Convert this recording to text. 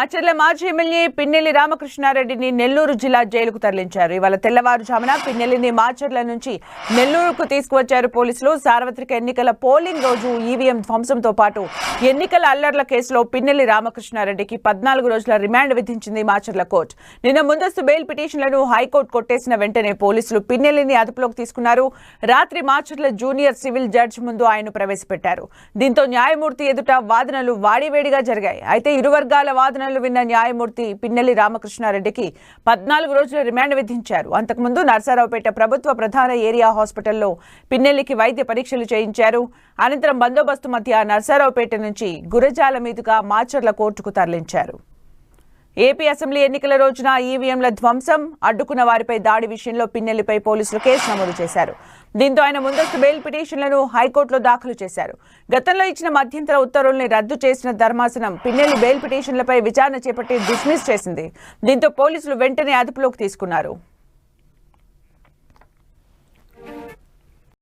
మాచర్ల మాజీ ఎమ్మెల్యే పిన్నెల్లి రామకృష్ణారెడ్డిని నెల్లూరు జిల్లా జైలుకు తరలించారు. ఇవాళ తెల్లవారుజామున పిన్నెల్లిని మాచర్ల నుంచి నెల్లూరుకు తీసుకువచ్చారు పోలీసులు. సార్వత్రిక ఎన్నికల పోలింగ్ రోజు ఈవీఎం ధ్వంసంతో పాటు ఎన్నికల అల్లర్ల కేసులో పిన్నెల్లి రామకృష్ణారెడ్డికి పద్నాలుగు రోజుల రిమాండ్ విధించింది మాచర్ల కోర్టు. నిన్న ముందస్తు బెయిల్ పిటిషన్లను హైకోర్టు కొట్టేసిన వెంటనే పోలీసులు పిన్నెల్లిని అదుపులోకి తీసుకున్నారు. రాత్రి మాచర్ల జూనియర్ సివిల్ జడ్జ్ ముందు ఆయన ప్రవేశపెట్టారు. దీంతో న్యాయమూర్తి ఎదుట వాదనలు వాడివేడిగా జరిగాయి. అయితే ఇరు వర్గాల వాదనలు విన్న న్యాయమూర్తి పిన్నెల్లి రామకృష్ణారెడ్డికి పద్నాలుగు రోజుల రిమాండ్ విధించారు. అంతకుముందు నర్సారావుపేట ప్రభుత్వ ప్రధాన ఏరియా హాస్పిటల్లో పిన్నెల్లికి వైద్య పరీక్షలు చేయించారు. అనంతరం బందోబస్తు మధ్య నర్సారావుపేట నుంచి గురజాల మీదుగా మాచర్ల కోర్టుకు తరలించారు. ఏపీ అసెంబ్లీ ఎన్నికల రోజున ఈవీఎంల ధ్వంసం అడ్డుకున్న వారిపై దాడి విషయంలో పిన్నెల్లిపై పోలీసులు కేసు నమోదు చేశారు. దీంతో ఆయన ముందస్తు బెయిల్ పిటిషన్లను హైకోర్టులో దాఖలు చేశారు. గతంలో ఇచ్చిన మధ్యంతర ఉత్తర్వుల్ని రద్దు చేసిన ధర్మాసనం పిన్నెల్లి బెయిల్ పిటిషన్లపై విచారణ చేపట్టి డిస్మిస్ చేసింది. దీంతో పోలీసులు వెంటనే అదుపులోకి తీసుకున్నారు.